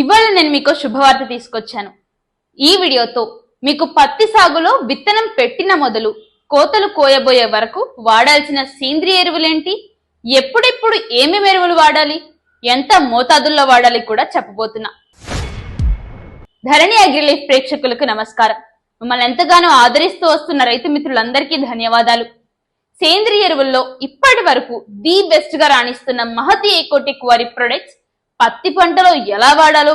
ఇవాళ నేను మీకు శుభవార్త తీసుకొచ్చాను. ఈ వీడియోతో మీకు పత్తి సాగులో విత్తనం పెట్టిన మొదలు కోతలు కోయబోయే వరకు వాడాల్సిన సేంద్రియ ఎరువులేంటి? ఎప్పుడెప్పుడు ఏమేమి ఎరువులు వాడాలి? ఎంత మోతాదుల్లో వాడాలి కూడా చెప్పబోతున్నా. ధరణి అగ్రిలీఫ్ ప్రేక్షకులకు నమస్కారం. మిమ్మల్ని ఎంతగానో ఆదరిస్తూ వస్తున్న రైతు మిత్రులందరికీ ధన్యవాదాలు. సేంద్రియ ఎరువుల్లో ఇప్పటి వరకు ది బెస్ట్గా రాణిస్తున్న మహతి ఏకోటిక్ వారి ప్రొడక్ట్స్ పత్తి పంటలో ఎలా వాడాలో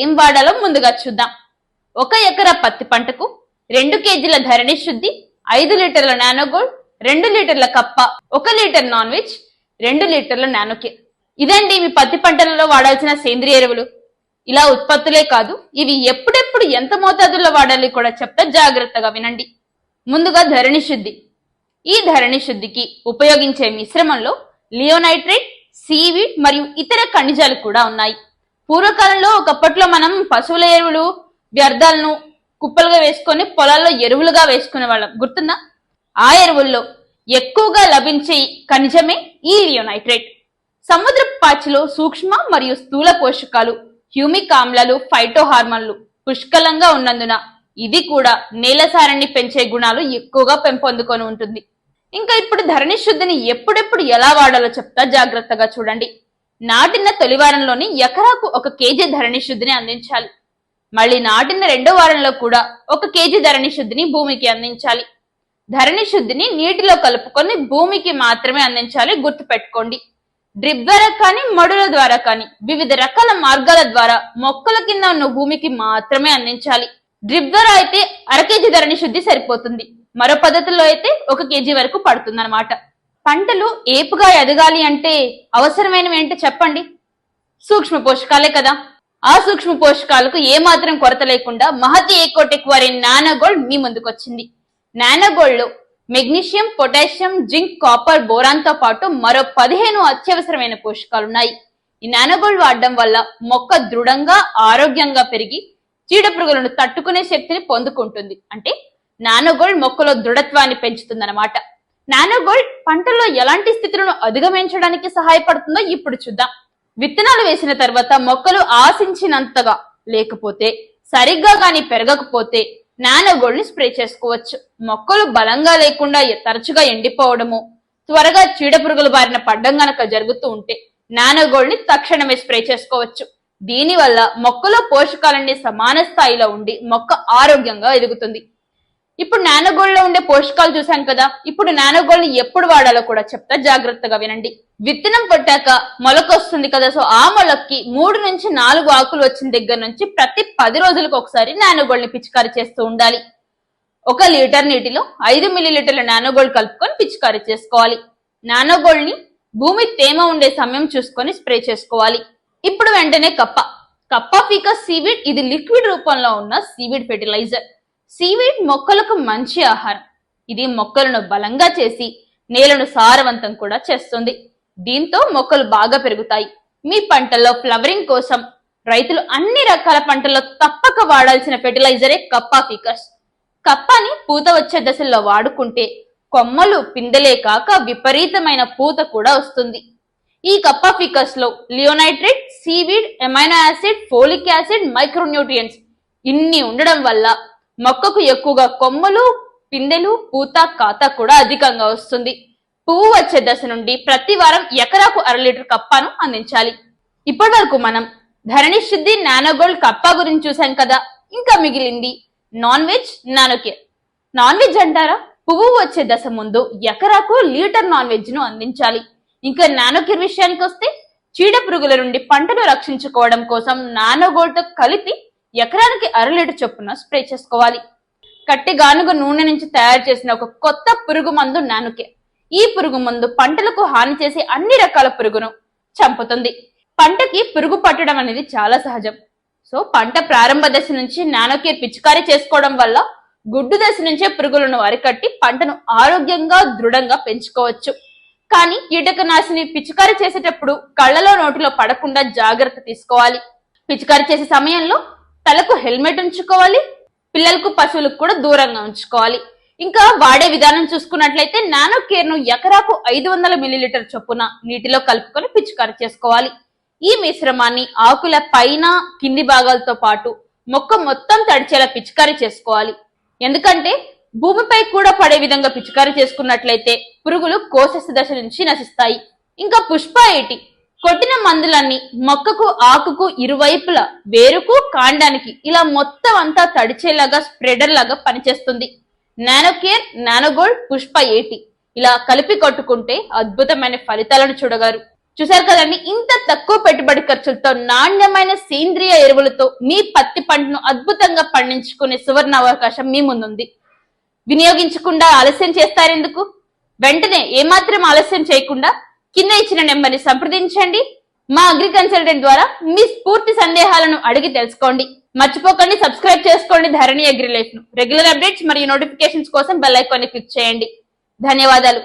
ఏం వాడాలో ముందుగా చూద్దాం. ఒక ఎకరా పత్తి పంటకు రెండు కేజీల ధరణి శుద్ధి ఐదు లీటర్ల నానోగోల్డ్ రెండు లీటర్ల కప్ప ఒక లీటర్ నాన్ వెజ్ రెండు లీటర్ల నానోకే ఇదండి మీ పత్తి పంటలలో వాడాల్సిన సేంద్రియ ఎరువులు. ఇలా ఉత్పత్తులే కాదు ఇవి ఎప్పుడెప్పుడు ఎంత మోతాదుల్లో వాడాలి కూడా చెప్తా జాగ్రత్తగా వినండి. ముందుగా ధరణి శుద్ధి. ఈ ధరణి శుద్ధికి ఉపయోగించే మిశ్రమంలో లియోనైట్రేట్ సీవీడ్ మరియు ఇతర ఖనిజాలు కూడా ఉన్నాయి. పూర్వకాలంలో ఒకప్పట్లో మనం పశువుల ఎరువులు వ్యర్థాలను కుప్పలుగా వేసుకొని పొలాల్లో ఎరువులుగా వేసుకునే వాళ్ళం. గుర్తుందా? ఆ ఎరువుల్లో ఎక్కువగా లభించే ఖనిజమే ఈ రియోనైట్రేట్ సముద్ర పాచిలో సూక్ష్మ మరియు స్థూల పోషకాలు హ్యూమిక్ ఆమ్లాలు ఫైటో హార్మోన్లు పుష్కలంగా ఉన్నందున ఇది కూడా నేల సారాన్ని పెంచే గుణాలు ఎక్కువగా పెంపొందుకొని ఉంటుంది. ఇంకా ఇప్పుడు ధరణి శుద్ధిని ఎప్పుడెప్పుడు ఎలా వాడాలో చెప్తా జాగ్రత్తగా చూడండి. నాటిన తొలివారంలోని ఎకరాకు ఒక కేజీ ధరణి శుద్ధిని అందించాలి. మళ్ళీ నాటిన రెండో వారంలో కూడా ఒక కేజీ ధరణి శుద్ధిని భూమికి అందించాలి. ధరణి శుద్ధిని నీటిలో కలుపుకొని భూమికి మాత్రమే అందించాలి గుర్తుపెట్టుకోండి. డ్రిప్ ద్వారా కానీ మడుల ద్వారా కానీ వివిధ రకాల మార్గాల ద్వారా మొక్కల కింద ఉన్న భూమికి మాత్రమే అందించాలి. డ్రిప్ ద్వారా అయితే అర కేజీ ధరణి శుద్ధి సరిపోతుంది. మరో పద్ధతిలో అయితే ఒక కేజీ వరకు పడుతుంది అనమాట పంటలు ఏపుగా ఎదగాలి అంటే అవసరమైనవి ఏంటో చెప్పండి. సూక్ష్మ పోషకాలే కదా. ఆ సూక్ష్మ పోషకాలకు ఏమాత్రం కొరత లేకుండా మహతి ఏకోటెక్ వారి నానోగోల్డ్ మీ ముందుకొచ్చింది నానోగోల్డ్లో మెగ్నీషియం పొటాషియం జింక్ కాపర్ బోరాన్తో పాటు మరో పదిహేను అత్యవసరమైన పోషకాలున్నాయి ఈ నానోగోల్డ్ వాడడం వల్ల మొక్క దృఢంగా ఆరోగ్యంగా పెరిగి చీడపురుగులను తట్టుకునే శక్తిని పొందుకుంటుంది. అంటే నానోగోల్డ్ మొక్కలో దృఢత్వాన్ని పెంచుతుందన్నమాట. నానోగోల్డ్ పంటల్లో ఎలాంటి స్థితులను అధిగమించడానికి సహాయపడుతుందో ఇప్పుడు చూద్దాం. విత్తనాలు వేసిన తర్వాత మొక్కలు ఆశించినంతగా లేకపోతే సరిగ్గా గాని పెరగకపోతే నానోగోల్డ్ని స్ప్రే చేసుకోవచ్చు. మొక్కలు బలంగా లేకుండా తరచుగా ఎండిపోవడము త్వరగా చీడపురుగుల బారిన పడ్డం గనక జరుగుతూ ఉంటే నానోగోల్డ్ని తక్షణమే స్ప్రే చేసుకోవచ్చు. దీనివల్ల మొక్కలో పోషకాలన్నీ సమాన స్థాయిలో ఉండి మొక్క ఆరోగ్యంగా ఎదుగుతుంది. ఇప్పుడు నానోగోల్డ్లో ఉండే పోషకాలు చూసాం కదా ఇప్పుడు నానోగోల్డ్ ఎప్పుడు వాడాలో కూడా చెప్తా జాగ్రత్తగా వినండి. విత్తనం పట్టాక మొలక వస్తుంది కదా సో ఆ మొలక్కి మూడు నుంచి నాలుగు ఆకులు వచ్చిన దగ్గర నుంచి ప్రతి పది రోజులకు ఒకసారి నానోగోల్డ్ని పిచికారీ చేస్తూ ఉండాలి. ఒక లీటర్ నీటిలో ఐదు మిల్లీలీటర్ల నానోగోల్డ్ కలుపుకొని పిచికారీ చేసుకోవాలి. నానోగోల్డ్ని భూమి తేమ ఉండే సమయం చూసుకొని స్ప్రే చేసుకోవాలి. ఇప్పుడు వెంటనే కప్ప. కప్ప ఫీకస్ సీవీడ్ ఇది లిక్విడ్ రూపంలో ఉన్న సీవీడ్ ఫెర్టిలైజర్. సీవీడ్ మొక్కలకు మంచి ఆహారం. ఇది మొక్కలను బలంగా చేసి నేలను సారవంతం కూడా చేస్తుంది. దీంతో మొక్కలు బాగా పెరుగుతాయి. మీ పంటల్లో ఫ్లవరింగ్ కోసం రైతులు అన్ని రకాల పంటల్లో తప్పక వాడాల్సిన ఫెర్టిలైజరే కప్పా ఫికస్. కప్పాని పూత వచ్చే దశల్లో వాడుకుంటే కొమ్మలు పిందెలే కాక విపరీతమైన పూత కూడా వస్తుంది. ఈ కప్పా ఫికస్లో లియోనైట్రేట్ seaweed amino acid folic acid micronutrients ఇన్ని ఉండడం వల్ల మొక్కకు ఎక్కువగా కొమ్మలు పిందెలు పూత కాత కూడా అధికంగా వస్తుంది. పువ్వు వచ్చే దశ నుండి ప్రతి వారం ఎకరాకు అర లీటర్ కప్పాను అందించాలి. ఇప్పటి వరకు మనం ధరణి శుద్ధి నానోగోల్డ్ కప్పా గురించి చూసాం కదా. ఇంకా మిగిలింది non veg nano care non veg అంటారా? పువ్వు వచ్చే దశ ముందు ఎకరాకు లీటర్ నాన్ వెజ్ను అందించాలి. ఇంకా నానోకేర్ విషయానికి వస్తే చీడ పురుగుల నుండి పంటను రక్షించుకోవడం కోసం నానోగోల్డ్తో కలిపి ఎకరానికి అర లీటర్ చొప్పున స్ప్రే చేసుకోవాలి. కట్టి గానుగ నూనె నుంచి తయారు చేసిన ఒక కొత్త పురుగు మందు నానుకే. ఈ పురుగు మందు పంటలకు హాని చేసే అన్ని రకాల పురుగును చంపుతుంది. పంటకి పురుగు పట్టడం అనేది చాలా సహజం. సో పంట ప్రారంభ దశ నుంచి నానోకేర్ పిచికారీ చేసుకోవడం వల్ల గుడ్డు దశ నుంచే పురుగులను అరికట్టి పంటను ఆరోగ్యంగా దృఢంగా పెంచుకోవచ్చు. కానీ కీటకనాశిని పిచికారీ చేసేటప్పుడు కళ్ళలో నోటిలో పడకుండా జాగ్రత్త తీసుకోవాలి. పిచికారీ చేసే సమయంలో తలకు హెల్మెట్ ఉంచుకోవాలి పిల్లలకు పశువులకు కూడా దూరంగా ఉంచుకోవాలి. ఇంకా వాడే విధానం చూసుకున్నట్లయితే నానో కేర్ను ఎకరాకు ఐదు వందల మిల్లీలీటర్ చొప్పున నీటిలో కలుపుకొని పిచికారి చేసుకోవాలి. ఈ మిశ్రమాన్ని ఆకుల పైన కింది భాగాలతో పాటు మొక్క మొత్తం తడిచేలా పిచికారీ చేసుకోవాలి. ఎందుకంటే భూమిపై కూడా పడే విధంగా పిచికారి చేసుకున్నట్లయితే పురుగులు కోశస్థ దశ నుంచి నశిస్తాయి. ఇంకా పుష్ప ఏటి? కొట్టిన మందులన్నీ మొక్కకు ఆకుకు ఇరువైపులా వేరుకు కాండానికి ఇలా మొత్తం అంతా తడిచేలాగా స్ప్రెడర్ లాగా పనిచేస్తుంది. నానోకేర్ నానోగోల్డ్ పుష్ప ఏటి ఇలా కలిపి కొట్టుకుంటే అద్భుతమైన ఫలితాలను చూడగారు చూసారు కదండి ఇంత తక్కువ పెట్టుబడి ఖర్చులతో నాణ్యమైన సేంద్రియ ఎరువులతో మీ పత్తి పంటను అద్భుతంగా పండించుకునే సువర్ణ అవకాశం మీ ముందుంది. వినియోగించకుండా ఆలస్యం చేస్తారెందుకు? వెంటనే ఏమాత్రం ఆలస్యం చేయకుండా కింద ఇచ్చిన నెంబర్ని సంప్రదించండి. మా అగ్రి కన్సల్టెంట్ ద్వారా మీ పూర్తి సందేహాలను అడిగి తెలుసుకోండి. మర్చిపోకండి సబ్స్క్రైబ్ చేసుకోండి ధరణి అగ్రి లైఫ్ను రెగ్యులర్ అప్డేట్స్ మరియు నోటిఫికేషన్స్ కోసం బెల్ ఐకాన్ని క్లిక్ చేయండి. ధన్యవాదాలు.